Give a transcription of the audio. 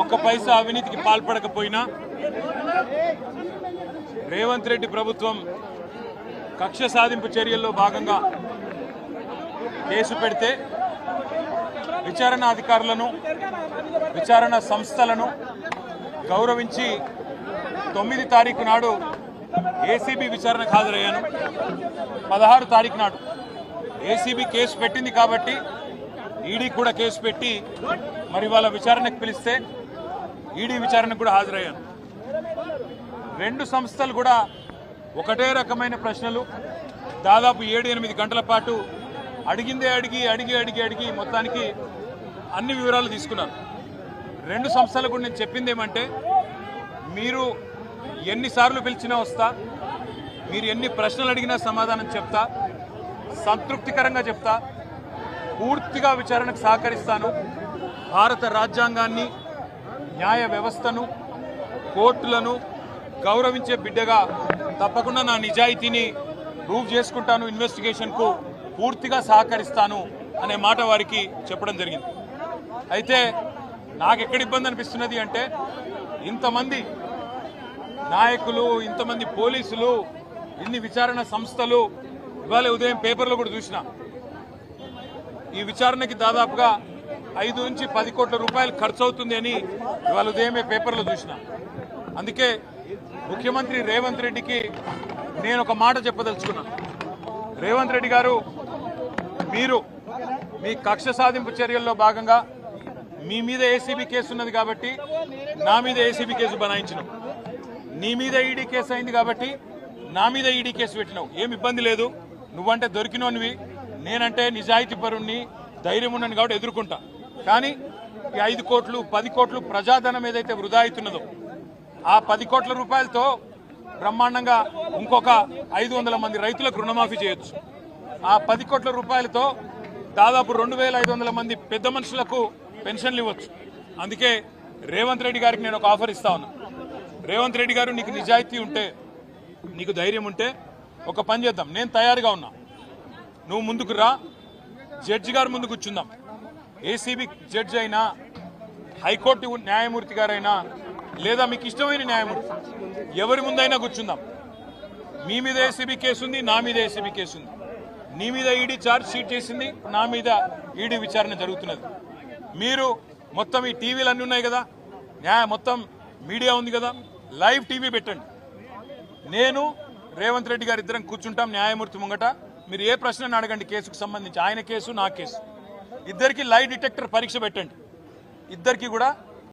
ఒక్క పైసా అవినీతికి పాల్పడకపోయినా రేవంత్ రెడ్డి ప్రభుత్వం కక్ష సాధింపు చర్యల్లో భాగంగా కేసు పెడితే విచారణ అధికారులను విచారణ సంస్థలను గౌరవించి తొమ్మిది తారీఖు నాడు ఏసీబీ విచారణకు హాజరయ్యాను. పదహారు తారీఖు నాడు ఏసీబీ కేసు పెట్టింది కాబట్టి ఈడీ కూడా కేసు పెట్టి మరి వాళ్ళ విచారణకు పిలిస్తే ఈడీ విచారణకు కూడా హాజరయ్యాను. రెండు సంస్థలు కూడా ఒకటే రకమైన ప్రశ్నలు. దాదాపు ఏడు ఎనిమిది గంటల పాటు అడిగిందే అడిగి అడిగి అడిగి అడిగి మొత్తానికి అన్ని వివరాలు తీసుకున్నాను రెండు సంస్థలకు నేను చెప్పింది ఏమంటే మీరు ఎన్నిసార్లు పిలిచినా వస్తా మీరు ఎన్ని ప్రశ్నలు అడిగినా సమాధానం చెప్తా సంతృప్తికరంగా చెప్తా పూర్తిగా విచారణకు సహకరిస్తాను. భారత రాజ్యాంగాన్ని న్యాయ వ్యవస్థను కోర్టులను గౌరవించే బిడ్డగా తప్పకుండా నా నిజాయితీని ప్రూవ్ చేసుకుంటాను ఇన్వెస్టిగేషన్కు పూర్తిగా సహకరిస్తాను అనే మాట వారికి చెప్పడం జరిగింది. అయితే నాకు ఎక్కడ ఇబ్బంది అనిపిస్తున్నది అంటే ఇంతమంది నాయకులు ఇంతమంది పోలీసులు ఇన్ని విచారణ సంస్థలు ఇవాళ ఉదయం పేపర్లో కూడా చూసిన ఈ విచారణకి దాదాపుగా ఐదు నుంచి పది కోట్ల రూపాయలు ఖర్చు అవుతుంది అని ఇవాళ ఉదయమే పేపర్లో చూసిన. అందుకే ముఖ్యమంత్రి రేవంత్ రెడ్డికి నేను ఒక మాట చెప్పదలుచుకున్నాను రేవంత్ రెడ్డి గారు మీరు మీ కక్ష సాధింపు చర్యల్లో భాగంగా మీ మీద ఏసీబీ కేసు ఉన్నది కాబట్టి నా మీద ఏసీబీ కేసు బనాయించినాం. నీ మీద ఈడీ కేసు అయింది కాబట్టి నా మీద ఈడీ కేసు పెట్టినావు. ఏం ఇబ్బంది లేదు. నువ్వంటే దొరికినోనివి. నేనంటే నిజాయితీ పరుణ్ణి ధైర్యం ఉన్నాను కాబట్టి ఎదుర్కొంటా. కానీ ఈ ఐదు కోట్లు పది కోట్లు ప్రజాధనం ఏదైతే వృధా అవుతున్నదో ఆ పది కోట్ల రూపాయలతో బ్రహ్మాండంగా ఇంకొక ఐదు వందల మంది రైతులకు రుణమాఫీ చేయొచ్చు. ఆ పది కోట్ల రూపాయలతో దాదాపు రెండు వేల ఐదు వందల మంది పెద్ద మనుషులకు పెన్షన్లు ఇవ్వచ్చు. అందుకే రేవంత్ రెడ్డి గారికి నేను ఒక ఆఫర్ ఇస్తా ఉన్నా. రేవంత్ రెడ్డి గారు నీకు నిజాయితీ ఉంటే నీకు ధైర్యం ఉంటే ఒక పని చేద్దాం. నేను తయారుగా ఉన్నా. నువ్వు ముందుకు రా. జడ్జి గారు ముందు కూర్చుందాం. ఏసీబీ జడ్జి అయినా హైకోర్టు న్యాయమూర్తి గారైనా లేదా మీకు ఇష్టమైన న్యాయమూర్తి ఎవరి ముందైనా కూర్చుందాం. మీ మీద ఏసీబీ కేసు ఉంది నా మీద ఏసీబీ కేసు ఉంది. నీ మీద ఈడీ ఛార్జ్ షీట్ చేసింది నా మీద ఈడీ విచారణ జరుగుతున్నది. మీరు మొత్తం ఈ టీవీలు అన్నీ ఉన్నాయి కదా న్యాయ మొత్తం మీడియా ఉంది కదా లైవ్ టీవీ పెట్టండి. నేను రేవంత్ రెడ్డి గారు ఇద్దరం కూర్చుంటాం న్యాయమూర్తి ముంగట. మీరు ఏ ప్రశ్నను అడగండి కేసుకు సంబంధించి ఆయన కేసు నా కేసు. ఇద్దరికి లై డిటెక్టర్ పరీక్ష పెట్టండి. ఇద్దరికి కూడా